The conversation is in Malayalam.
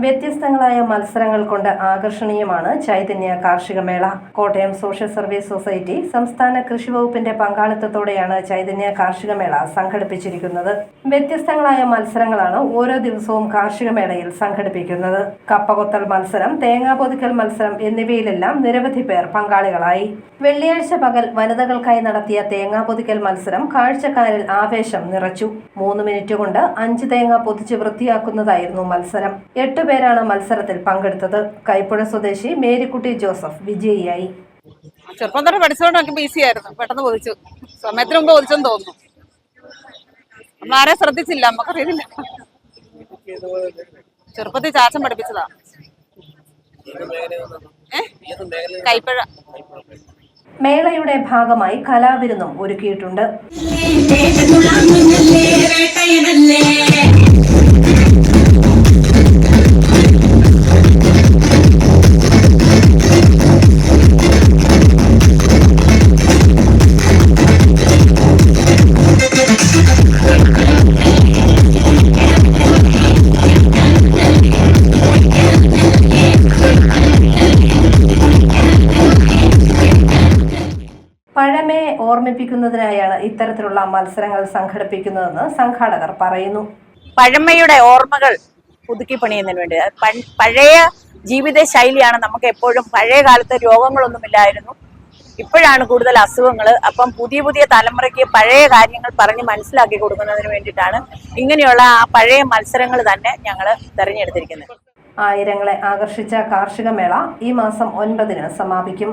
വ്യത്യസ്തങ്ങളായ മത്സരങ്ങൾ കൊണ്ട് ആകർഷണീയമാണ് ചൈതന്യ കാർഷിക മേള. കോട്ടയം സോഷ്യൽ സർവീസ് സൊസൈറ്റി സംസ്ഥാന കൃഷി വകുപ്പിന്റെ പങ്കാളിത്തത്തോടെയാണ് ചൈതന്യ കാർഷിക മേള സംഘടിപ്പിച്ചിരിക്കുന്നത്. വ്യത്യസ്തങ്ങളായ മത്സരങ്ങളാണ് ഓരോ ദിവസവും കാർഷിക മേളയിൽ സംഘടിപ്പിക്കുന്നത്. കപ്പകൊത്തൽ മത്സരം തേങ്ങാ പൊതുക്കൽ മത്സരം എന്നിവയിലെല്ലാം നിരവധി പേർ പങ്കാളികളായി. വെള്ളിയാഴ്ച പകൽ വനിതകൾക്കായി നടത്തിയ തേങ്ങാ പൊതുക്കൽ മത്സരം കാഴ്ചക്കാരിൽ ആവേശം നിറച്ചു. മൂന്ന് മിനിറ്റ് കൊണ്ട് അഞ്ച് തേങ്ങ പൊതിച്ച് വൃത്തിയാക്കുന്നതായിരുന്നു മത്സരം. എട്ട് പേരാണ് മത്സരത്തിൽ പങ്കെടുത്തത്. കൈപ്പുഴ സ്വദേശി മേരിക്കുട്ടി ജോസഫ് വിജയിയായി. ചെറുപ്പം തന്നെ പഠിച്ചുകൊണ്ട് നോക്കുമ്പോൾ ഈസി ആയിരുന്നു. പെട്ടെന്ന് പൊതിച്ചു സമയത്തിന് മുമ്പ് പൊതിച്ചെന്ന് തോന്നുന്നു. നമ്മൾ ആരെ ശ്രദ്ധിച്ചില്ല. നമുക്കറിയില്ല. ചെറുപ്പത്തിൽ ചാച്ചൻ പഠിപ്പിച്ചതാ. കൈപ്പഴ. മേളയുടെ ഭാഗമായി കലാവിരുന്നും ഒരുക്കിയിട്ടുണ്ട്. പഴമയെ ഓർമ്മിപ്പിക്കുന്നതിനായാണ് ഇത്തരത്തിലുള്ള മത്സരങ്ങൾ സംഘടിപ്പിക്കുന്നതെന്ന് സംഘാടകർ പറയുന്നു. പഴമയുടെ ഓർമ്മകൾ പുതുക്കി പണിയുന്നതിന് വേണ്ടി. പഴയ ജീവിത ശൈലിയാണ് നമുക്ക് എപ്പോഴും പഴയ കാലത്ത് രോഗങ്ങളൊന്നുമില്ലായിരുന്നു. ഇപ്പോഴാണ് കൂടുതൽ അസുഖങ്ങൾ. അപ്പം പുതിയ പുതിയ തലമുറയ്ക്ക് പഴയ കാര്യങ്ങൾ പറഞ്ഞ് മനസ്സിലാക്കി കൊടുക്കുന്നതിന് വേണ്ടിയിട്ടാണ് ഇങ്ങനെയുള്ള ആ പഴയ മത്സരങ്ങൾ തന്നെ ഞങ്ങൾ തെരഞ്ഞെടുത്തിരിക്കുന്നത്. ആയിരങ്ങളെ ആകർഷിച്ച കാർഷിക മേള ഈ മാസം ഒൻപതിന് സമാപിക്കും.